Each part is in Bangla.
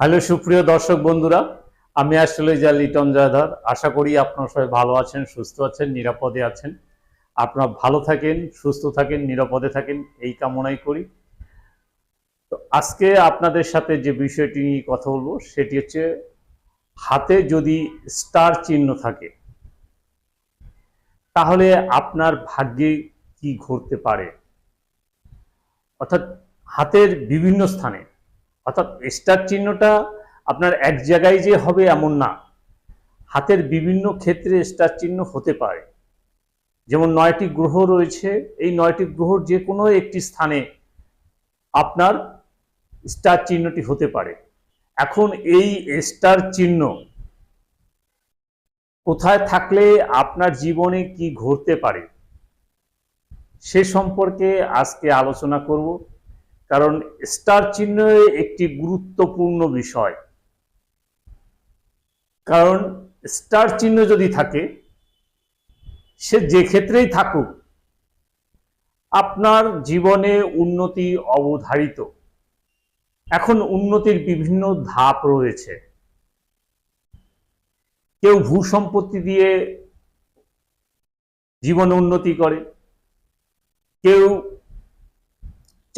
হ্যালো, সুপ্রিয় দর্শক বন্ধুরা, আমি যা লিটন জয়ধর আশা করি আপনারা সবাই ভালো আছেন, সুস্থ আছেন, নিরাপদে আছেন। আপনারা ভালো থাকেন, সুস্থ থাকেন, নিরাপদে থাকেন, এই কামনাই করি। তো আজকে আপনাদের সাথে যে বিষয়টি নিয়ে কথা বলব, সেটি হচ্ছে হাতে যদি স্টার চিহ্ন থাকে, তাহলে আপনার ভাগ্যে কি ঘটতে পারে? অর্থাৎ হাতের বিভিন্ন স্থানে অর্থাৎ স্টার চিহ্নটা আপনার এক জায়গায় যে হবে এমন না। হাতের বিভিন্ন ক্ষেত্রে স্টার চিহ্ন হতে পারে। যেমন নয়টি গ্রহ রয়েছে, এই নয়টি গ্রহর যে কোনো একটি স্থানে আপনার স্টার চিহ্নটি হতে পারে। এখন এই স্টার চিহ্ন কোথায় থাকলে আপনার জীবনে কি ঘটতে পারে, সে সম্পর্কে আজকে আলোচনা করব। কারণ স্টার চিহ্ন একটি গুরুত্বপূর্ণ বিষয়। কারণ স্টার চিহ্ন যদি থাকে, সে যে ক্ষেত্রেই থাকুক, আপনার জীবনে উন্নতি অবধারিত। এখন উন্নতির বিভিন্ন ধাপ রয়েছে। কেউ ভূ সম্পত্তি দিয়ে জীবনে উন্নতি করে, কেউ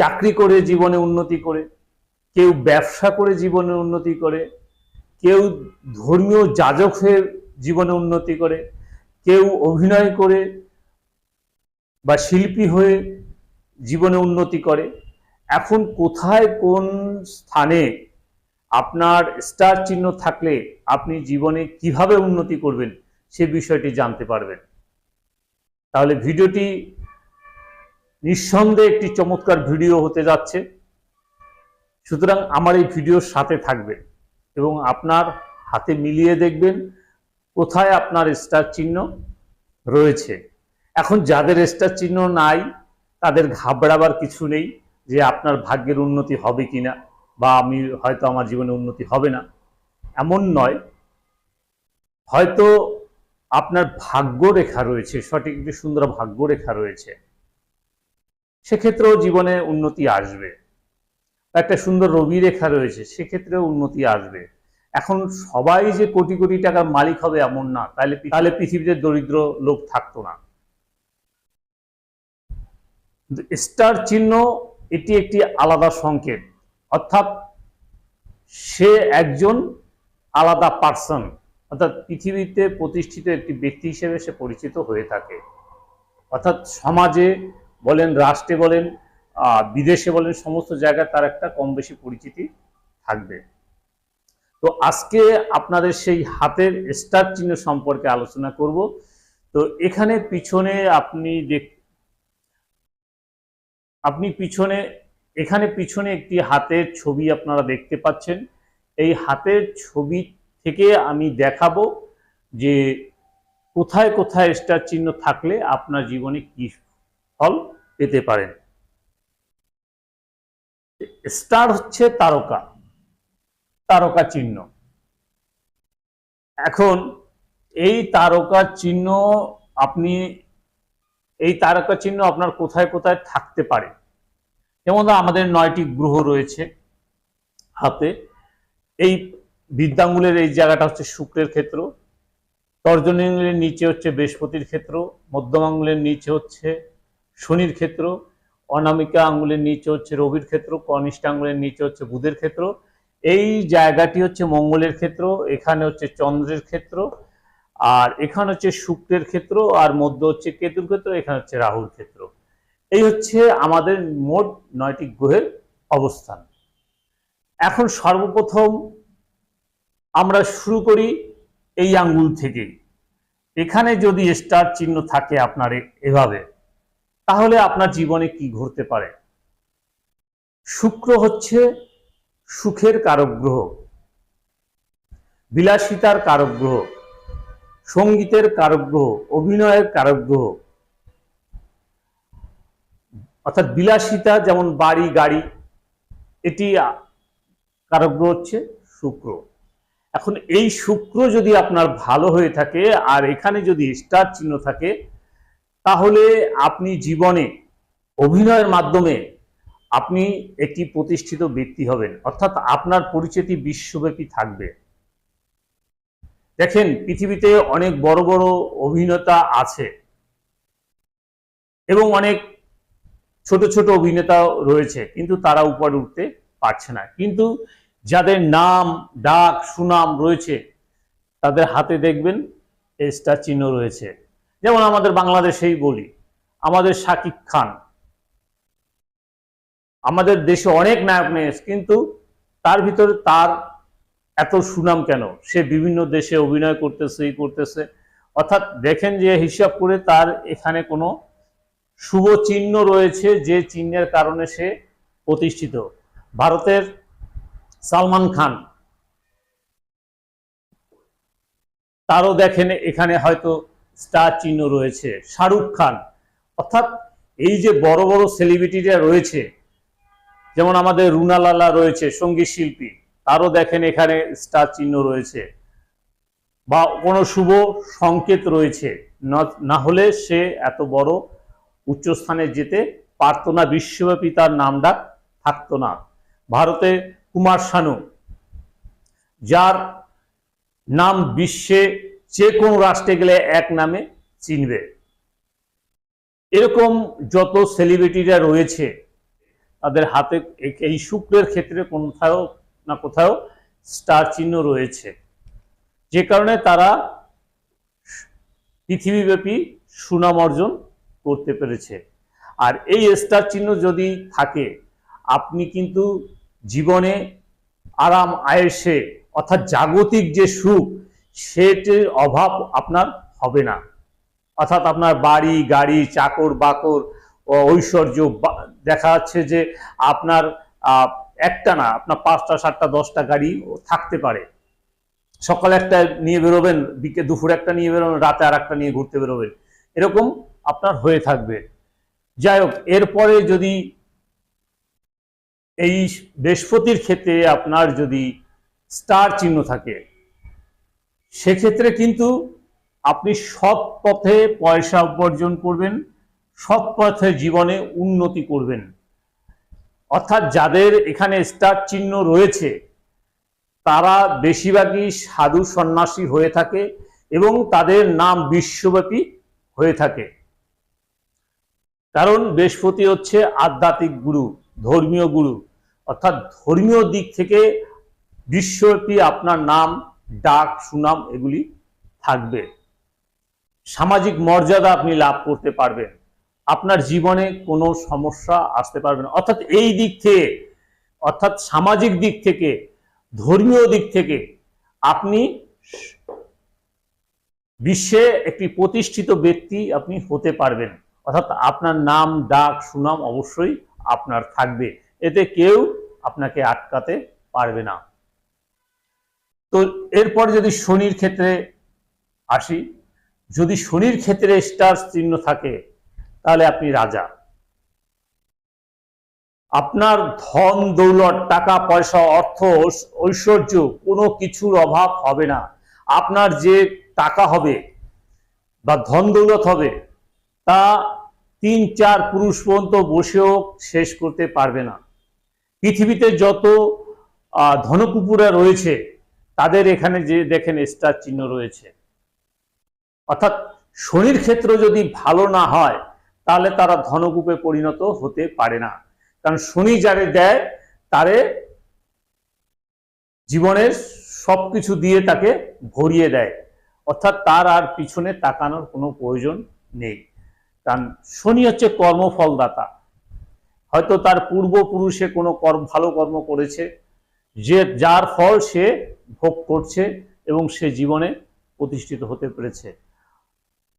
চাকরি করে জীবনে উন্নতি করে, কেউ ব্যবসা করে জীবনে উন্নতি করে, কেউ ধর্মীয় যাজক হয়ে জীবনে উন্নতি করে, কেউ অভিনয় করে বা শিল্পী হয়ে জীবনে উন্নতি করে। এখন কোথায় কোন স্থানে আপনার স্টার চিহ্ন থাকলে আপনি জীবনে কীভাবে উন্নতি করবেন সে বিষয়টি জানতে পারবেন। তাহলে ভিডিওটি নিঃসন্দেহে একটি চমৎকার ভিডিও হতে যাচ্ছে। সুতরাং আমার এই ভিডিওর সাথে থাকবেন এবং আপনার হাতে মিলিয়ে দেখবেন কোথায় আপনার স্টার চিহ্ন রয়েছে। এখন যাদের স্টার চিহ্ন নাই, তাদের ঘাবড়াবার কিছু নেই যে আপনার ভাগ্যের উন্নতি হবে কিনা বা আমি হয়তো আমার জীবনে উন্নতি হবে না। এমন নয়। হয়তো আপনার ভাগ্য রেখা রয়েছে, সঠিক একটি সুন্দর ভাগ্য রেখা রয়েছে। সেক্ষেত্রেও জীবনে উন্নতি আসবে। একটা সুন্দর রবি রেখা রয়েছে, সেক্ষেত্রেও উন্নতি আসবে। এখন সবাই যে কোটি কোটি টাকার মালিক হবে এমন না, তাহলে তাহলে পৃথিবীতে দরিদ্র লোক থাকতো না। স্টার চিহ্ন এটি একটি আলাদা সংকেত। অর্থাৎ সে একজন আলাদা পার্সন অর্থাৎ পৃথিবীতে প্রতিষ্ঠিত একটি ব্যক্তি হিসেবে সে পরিচিত হয়ে থাকে। অর্থাৎ সমাজে বলেন, রাষ্ট্রে বলেন বিদেশে বলেন, সমস্ত জায়গায় তার একটা কম বেশি পরিচিতি থাকবে। তো আজকে আপনাদের সেই হাতের স্টার চিহ্ন সম্পর্কে আলোচনা করব। তো এখানে পিছনে আপনি দেখ, আপনি পিছনে, এখানে পিছনে একটি হাতের ছবি আপনারা দেখতে পাচ্ছেন। এই হাতের ছবি থেকে আমি দেখাবো যে কোথায় কোথায় স্টার চিহ্ন থাকলে আপনার জীবনে কি ফল পেতে পারেন। স্টার হচ্ছে তারকা তারকা চিহ্ন। এখন এই তারকা চিহ্ন আপনি, এই তারকা চিহ্ন আপনার কোথায় কোথায় থাকতে পারে? যেমন আমাদের নয়টি গ্রহ রয়েছে হাতে। এই বিদ্যাঙ্গুলের এই জায়গাটা হচ্ছে শুক্রের ক্ষেত্র, তর্জনী নিচে হচ্ছে বৃহস্পতির ক্ষেত্র, মধ্যম আঙ্গুলের নিচে হচ্ছে শনির ক্ষেত্র, অনামিকা আঙ্গুলের নিচে হচ্ছে রবির ক্ষেত্র, কনিষ্ঠ আঙ্গুলের নিচে হচ্ছে বুধের ক্ষেত্র। এই জায়গাটি হচ্ছে মঙ্গলের ক্ষেত্র, এখানে হচ্ছে চন্দ্রের ক্ষেত্র, আর এখানে হচ্ছে শুক্রের ক্ষেত্র, আর মধ্য হচ্ছে কেতুর ক্ষেত্র, এখানে হচ্ছে রাহুর ক্ষেত্র। এই হচ্ছে আমাদের মোট নয়টি গ্রহের অবস্থান। এখন সর্বপ্রথম আমরা শুরু করি এই আঙ্গুল থেকেই। এখানে যদি স্টার চিহ্ন থাকে আপনার এভাবে। তাহলে আপনার জীবনে কি ঘটতে পারে? শুক্র হচ্ছে সুখের কারক গ্রহ বিলাসিতার কারক গ্রহ সঙ্গীতের কারক গ্রহ অভিনয়ের কারক গ্রহ অর্থাৎ বিলাসিতা যেমন বাড়ি, গাড়ি, এটি কারক গ্রহ হচ্ছে শুক্র। এখন এই শুক্র যদি আপনার ভালো হয়ে থাকে আর এখানে যদি স্টার চিহ্ন থাকে তাহলে আপনি জীবনে অভিনয়ের মাধ্যমে আপনি একটি প্রতিষ্ঠিত ব্যক্তি হবেন। অর্থাৎ আপনার পরিচিতি বিশ্বব্যাপী থাকবে। দেখেন, পৃথিবীতে অনেক বড় বড় অভিনেতা আছে এবং অনেক ছোট ছোট অভিনেতা রয়েছে, কিন্তু তারা উপরে উঠতে পারছে না। কিন্তু যাদের নাম, ডাক, সুনাম রয়েছে, তাদের হাতে দেখবেন স্টার চিহ্ন রয়েছে। যেমন আমাদের বাংলাদেশেই বলি, আমাদের শাকিব খান। আমাদের দেশে অনেক নায়ক নেয় কিন্তু তার ভিতরে তার এত সুনাম কেন? সে বিভিন্ন দেশে অভিনয় করতেছে, ই করতেছে। অর্থাৎ দেখেন যে হিসাব করে তার এখানে কোনো শুভ চিহ্ন রয়েছে যে চিহ্নের কারণে সে প্রতিষ্ঠিত। ভারতের সালমান খান, তারও দেখেন এখানে হয়তো স্টার চিহ্ন রয়েছে, শাহরুখ খান। অর্থাৎ এই যে বড় বড় সেলিব্রিটিরা রয়েছে, যেমন আমাদের রুনালালা রয়েছে, সংগীত শিল্পী, তারও দেখেন এখানে স্টার চিহ্ন রয়েছে। বা কোনো শুভ সংকেত রয়েছে, না হলে সে এত বড় উচ্চস্থানে যেতে পারতো না, বিশ্বব্যাপী তার নাম ডাক থাকতো না। ভারতে কুমার শানু, যার নাম বিশ্বে যে কোনো রাষ্ট্রে গেলে এক নামে চিনবে। এরকম যত সেলিব্রিটিরা রয়েছে, তাদের হাতে এই শুক্রের ক্ষেত্রে কোথাও না কোথাও স্টার চিহ্ন রয়েছে। যে কারণে তারা পৃথিবীব্যাপী সুনাম অর্জন করতে পেরেছে। আর এই স্টার চিহ্ন যদি থাকে, আপনি কিন্তু জীবনে আরাম, আয়েসে, অর্থাৎ জাগতিক যে সুখ সেটির অভাব আপনার হবে না। অর্থাৎ আপনার বাড়ি, গাড়ি, চাকর, বাকর ঐশ্বর্য দেখা যাচ্ছে যে আপনার একটা না, আপনার পাঁচটা, সাতটা, দশটা গাড়ি থাকতে পারে। সকালে একটা নিয়ে বেরোবেন, বিকে, দুপুরে একটা নিয়ে বেরোবেন, রাতে আর একটা নিয়ে ঘুরতে বেরোবেন। এরকম আপনার হয়ে থাকবে। যাই হোক, এরপরে যদি এই বৃহস্পতির ক্ষেত্রে আপনার যদি স্টার চিহ্ন থাকে সেক্ষেত্রে কিন্তু আপনি সৎ পথে পয়সা উপার্জন করবেন, সৎ পথে জীবনে উন্নতি করবেন। অর্থাৎ যাদের এখানে স্টার চিহ্ন রয়েছে, তারা বেশিরভাগই সাধু সন্ন্যাসী হয়ে থাকে এবং তাদের নাম বিশ্বব্যাপী হয়ে থাকে। কারণ বৃহস্পতি হচ্ছে আধ্যাত্মিক গুরু, ধর্মীয় গুরু। অর্থাৎ ধর্মীয় দিক থেকে বিশ্বব্যাপী আপনার নাম ডাক, সুনাম এগুলি থাকবে। সামাজিক মর্যাদা আপনি লাভ করতে পারবেন। আপনার জীবনে কোনো সমস্যা আসতে পারবে না। অর্থাৎ এই দিক থেকে, অর্থাৎ সামাজিক দিক থেকে, ধর্মীয় দিক থেকে আপনি বিশ্বে একটি প্রতিষ্ঠিত ব্যক্তি আপনি হতে পারবেন। অর্থাৎ আপনার নাম, ডাক, সুনাম অবশ্যই আপনার থাকবে। এতে কেউ আপনাকে আটকাতে পারবে না। তো এরপর যদি শনির ক্ষেত্রে আসি, যদি শনির ক্ষেত্রে স্টার চিহ্ন থাকে, তাহলে আপনি রাজা। আপনার ধন, দৌলত, টাকা, পয়সা, অর্থ, ঐশ্বর্য, কোনো কিছুর অভাব হবে না। আপনার যে টাকা হবে বা ধন, দৌলত হবে, তা তিন, চার পুরুষ পর্যন্ত বসেও শেষ করতে পারবে না। পৃথিবীতে যত ধনকুপুরা রয়েছে তাদের এখানে যে দেখেন স্টার চিহ্ন রয়েছে। অর্থাৎ শনির ক্ষেত্র যদি ভালো না হয়, তাহলে তারা ধনকূপে পরিণত হতে পারে না। কারণ শনি যারে দেয়, তারে জীবনের সবকিছু দিয়ে তাকে ভরিয়ে দেয়। অর্থাৎ তার আর পিছনে তাকানোর কোনো প্রয়োজন নেই। কারণ শনি হচ্ছে কর্মফলদাতা। হয়তো তার পূর্বপুরুষে কোনো কর্ম ভালো কর্ম করেছে, যে যার ফল সে ভোগ করছে এবং সে জীবনে প্রতিষ্ঠিত হতে পেরেছে।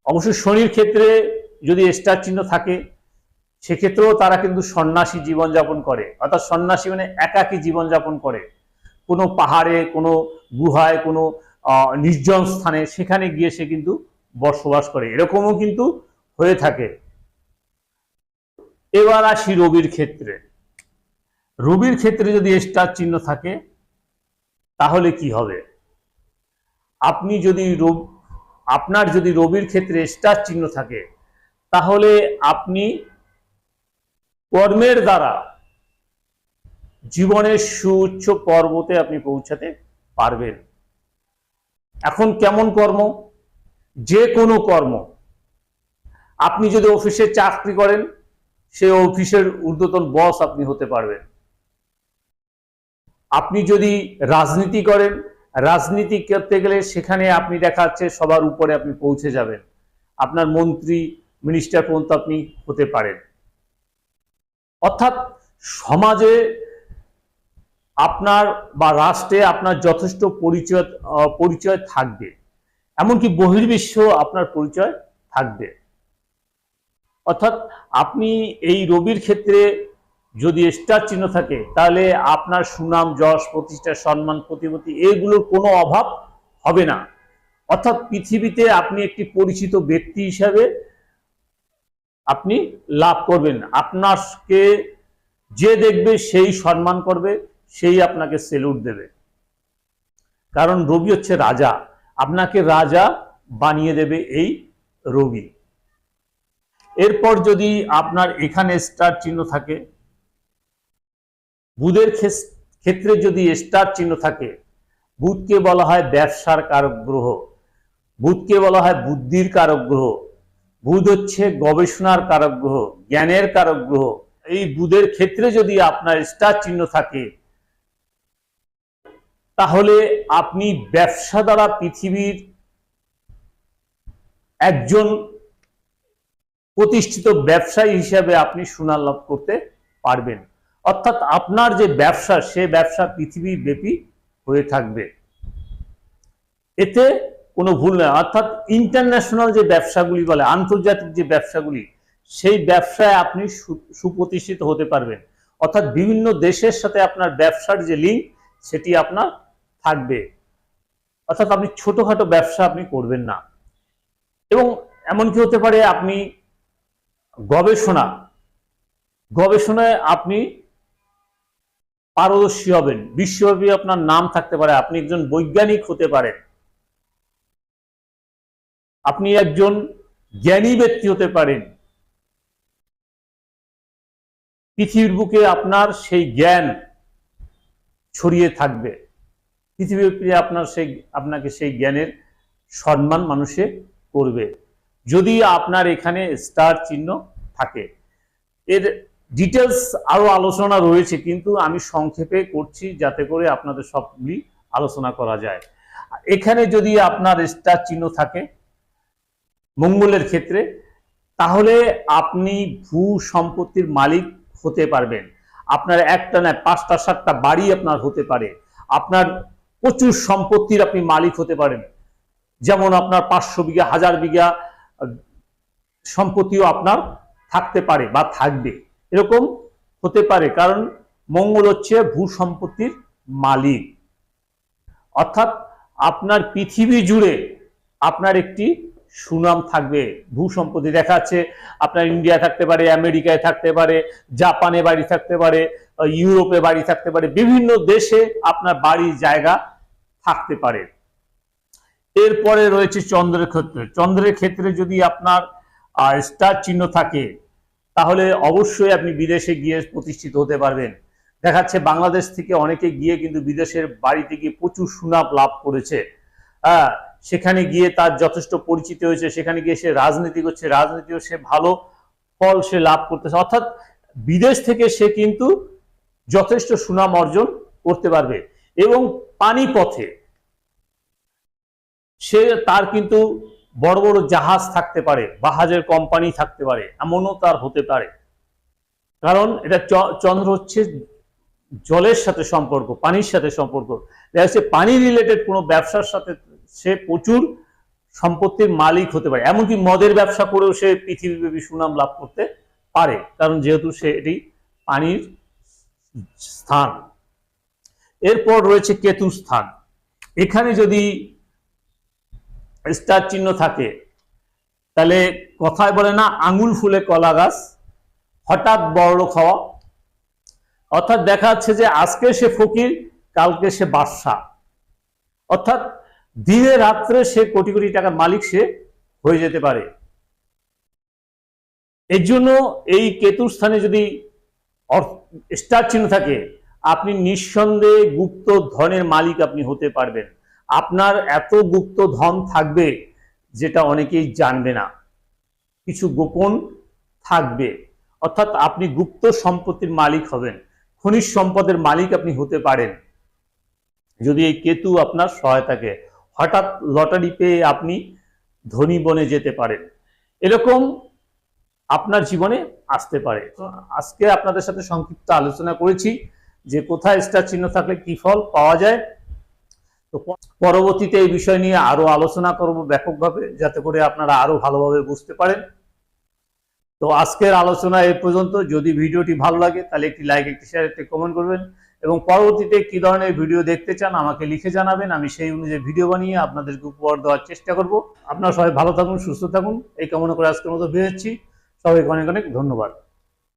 অবশ্য শনির ক্ষেত্রে যদি স্টার চিহ্ন থাকে, সেক্ষেত্রেও তারা কিন্তু সন্ন্যাসী জীবনযাপন করে। অর্থাৎ সন্ন্যাসী মানে একাকী জীবনযাপন করে। কোনো পাহাড়ে, কোনো গুহায়, কোনো নির্জন স্থানে সেখানে গিয়ে সে কিন্তু বসবাস করে। এরকমও কিন্তু হয়ে থাকে। এবার আসি রবির ক্ষেত্রে। রবির ক্ষেত্রে যদি স্টার চিহ্ন থাকে তাহলে কি হবে? আপনি যদি আপনার যদি রবির ক্ষেত্রে স্টার চিহ্ন থাকে, তাহলে আপনি কর্মের দ্বারা জীবনের সুউচ্চ পর্বতে আপনি পৌঁছাতে পারবেন। এখন কেমন কর্ম? যে কোনো কর্ম। আপনি যদি অফিসে চাকরি করেন, সে অফিসের ঊর্ধ্বতন বস আপনি হতে পারবেন। আপনি যদি রাজনীতি করেন, রাজনীতি করতে গেলে সেখানে আপনি দেখা যাচ্ছে সবার উপরে আপনি পৌঁছে যাবেন। আপনার মন্ত্রী মিনিস্টার পর্যন্ত আপনি হতে পারেন। অর্থাৎ সমাজে আপনার বা রাষ্ট্রে আপনার যথেষ্ট পরিচয় পরিচয় থাকবে। এমনকি বহির্বিশ্ব আপনার পরিচয় থাকবে। অর্থাৎ আপনি এই রবির ক্ষেত্রে যদি স্টার চিহ্ন থাকে, তাহলে আপনার সুনাম, যশ, প্রতিষ্ঠা, সম্মান, প্রতিপত্তি, এগুলোর কোনো অভাব হবে না। অর্থাৎ পৃথিবীতে আপনি একটি পরিচিত ব্যক্তি হিসাবে আপনি লাভ করবেন। আপনাকে যে দেখবে, সেই সম্মান করবে, সেই আপনাকে সেলুট দেবে। কারণ রবি হচ্ছে রাজা। আপনাকে রাজা বানিয়ে দেবে এই রবি এরপর যদি আপনার এখানে স্টার চিহ্ন থাকে বুধের ক্ষেত্রে যদি স্টার চিহ্ন থাকে, বুধকে বলা হয় ব্যবসার কারক গ্রহ বুধকে বলা হয় বুদ্ধির কারক গ্রহ বুধ হচ্ছে গবেষণার কারক গ্রহ জ্ঞানের কারক গ্রহ এই বুধের ক্ষেত্রে যদি আপনার স্টার চিহ্ন থাকে, তাহলে আপনি ব্যবসা দ্বারা পৃথিবীর একজন প্রতিষ্ঠিত ব্যবসায়ী হিসাবে আপনি সুনাম লাভ করতে পারবেন। অর্থাৎ আপনার যে ব্যবসা, সে ব্যবসা পৃথিবী ব্যাপী হয়ে থাকবে। এতে কোনো ভুল নয়। অর্থাৎ ইন্টারন্যাশনাল যে ব্যবসাগুলি বলে, আন্তর্জাতিক যে ব্যবসাগুলি, সেই ব্যবসায় আপনি সুপ্রতিষ্ঠিত হতে পারবেন। অর্থাৎ বিভিন্ন দেশের সাথে আপনার ব্যবসার যে লিঙ্ক সেটি আপনার থাকবে। অর্থাৎ আপনি ছোটখাটো ব্যবসা আপনি করবেন না। এবং এমনকি হতে পারে আপনি গবেষণা, গবেষণায় আপনি পারদর্শী হবেন, বিশ্বব্যাপী আপনার নাম থাকতে পারে, আপনি একজন বৈজ্ঞানিক হতে পারেন। আপনি একজন জ্ঞানী ব্যক্তি হতে পারেন। পৃথিবীর বুকে আপনার সেই জ্ঞান ছড়িয়ে থাকবে। পৃথিবীব্যাপী আপনার সেই, আপনাকে সেই জ্ঞানের সম্মান মানুষে করবে। যদি আপনার এখানে স্টার চিহ্ন থাকে, এর ডিটেলস আরও আলোচনা রয়েছে, কিন্তু আমি সংক্ষেপে করছি যাতে করে আপনাদের সবগুলি আলোচনা করা যায়। এখানে যদি আপনার স্টার চিহ্ন থাকে মঙ্গলের ক্ষেত্রে, তাহলে আপনি ভূ সম্পত্তির মালিক হতে পারবেন। আপনার একটা না পাঁচটা, সাতটা বাড়ি আপনার হতে পারে। আপনার প্রচুর সম্পত্তির আপনি মালিক হতে পারেন। যেমন আপনার পাঁচশো বিঘা, হাজার বিঘা সম্পত্তিও আপনার থাকতে পারে বা থাকবে। এরকম হতে পারে, কারণ মঙ্গল হচ্ছে ভূ সম্পত্তির মালিক। অর্থাৎ আপনার পৃথিবী জুড়ে আপনার একটি সুনাম থাকবে, ভূ সম্পত্তি। দেখা যাচ্ছে আপনার ইন্ডিয়া থাকতে পারে, আমেরিকায় থাকতে পারে, জাপানে বাড়ি থাকতে পারে ইউরোপে বাড়ি থাকতে পারে, বিভিন্ন দেশে আপনার বাড়ি জায়গা থাকতে পারে। এরপরে রয়েছে চন্দ্রের ক্ষেত্রে। চন্দ্রের ক্ষেত্রে যদি আপনার স্টার চিহ্ন থাকে তাহলে অবশ্যই আপনি বিদেশে গিয়ে প্রতিষ্ঠিত হতে পারবেন। দেখাচ্ছে বাংলাদেশ থেকে অনেকে গিয়ে কিন্তু বিদেশের বাড়িতে গিয়ে প্রচুর সুনাম লাভ করেছে। হ্যাঁ সেখানে গিয়ে তার যথেষ্ট পরিচিত হয়েছে, সেখানে গিয়ে সে রাজনীতি করছে, রাজনীতিও সে ভালো ফল সে লাভ করতেছে। অর্থাৎ বিদেশ থেকে সে কিন্তু যথেষ্ট সুনাম অর্জন করতে পারবে এবং পানিপথে সে তার কিন্তু বড় বড় জাহাজ থাকতে পারে জাহাজের কোম্পানি থাকতে পারে, এমনও তার হতে পারে। কারণ এটা চন্দ্র হচ্ছে জলের সাথে সম্পর্ক, পানির সাথে সম্পর্ক। দেখা যাচ্ছে পানি রিলেটেড কোনো ব্যবসার সাথে সে প্রচুর সম্পত্তির মালিক হতে পারে, এমনকি মদের ব্যবসা করেও সে পৃথিবীব্যাপী সুনাম লাভ করতে পারে, কারণ যেহেতু সে এটি পানির স্থান। এরপর রয়েছে কেতু স্থান। এখানে যদি স্টার চিহ্ন থাকে। তাহলে কথায় বলে না, আঙুল ফুলে কলা গাছ, হঠাৎ বড় খাওয়া। অর্থাৎ দেখা যাচ্ছে যে আজকে সে ফকির, কালকে সে বাদশাহ। অর্থাৎ দিনে রাত্রে সে কোটি কোটি টাকার মালিক সে হয়ে যেতে পারে। এর জন্য এই কেতুর স্থানে যদি স্টার চিহ্ন থাকে, আপনি নিঃসন্দেহে গুপ্ত ধনের মালিক আপনি হতে পারবেন। আপনার এত গুপ্ত ধন থাকবে যেটা অনেকেই জানবে না। কিছু গোপন থাকবে। অর্থাৎ আপনি গুপ্ত সম্পত্তির মালিক হবেন। খনিজ সম্পদের মালিক আপনি হতে পারেন। যদি এই কেতু আপনার সহায়তাকে, হঠাৎ লটারি পেয়ে আপনি ধনী বনে যেতে পারেন। এরকম আপনার জীবনে আসতে পারে। তো আজকে আপনাদের সাথে সংক্ষিপ্ত আলোচনা করেছি যে কোথায় স্টার চিহ্ন থাকলে কি ফল পাওয়া যায় তো পরবর্তীতে এই বিষয় নিয়ে আরও আলোচনা করব ব্যাপকভাবে, যাতে করে আপনারা আরও ভালোভাবে বুঝতে পারেন। তো আজকের আলোচনা এই পর্যন্ত। যদি ভিডিওটি ভালো লাগে, তাহলে একটি লাইক একটি শেয়ার একটি কমেন্ট করবেন। এবং পরবর্তীতে কি ধরনের ভিডিও দেখতে চান, আমাকে লিখে জানাবেন। আমি সেই অনুযায়ী ভিডিও বানিয়ে আপনাদেরকে উপহার দেওয়ার চেষ্টা করব। আপনারা সবাই ভালো থাকুন, সুস্থ থাকুন। এই কামনা করে আজকের মতো বেরোচ্ছি সবাইকে অনেক অনেক ধন্যবাদ।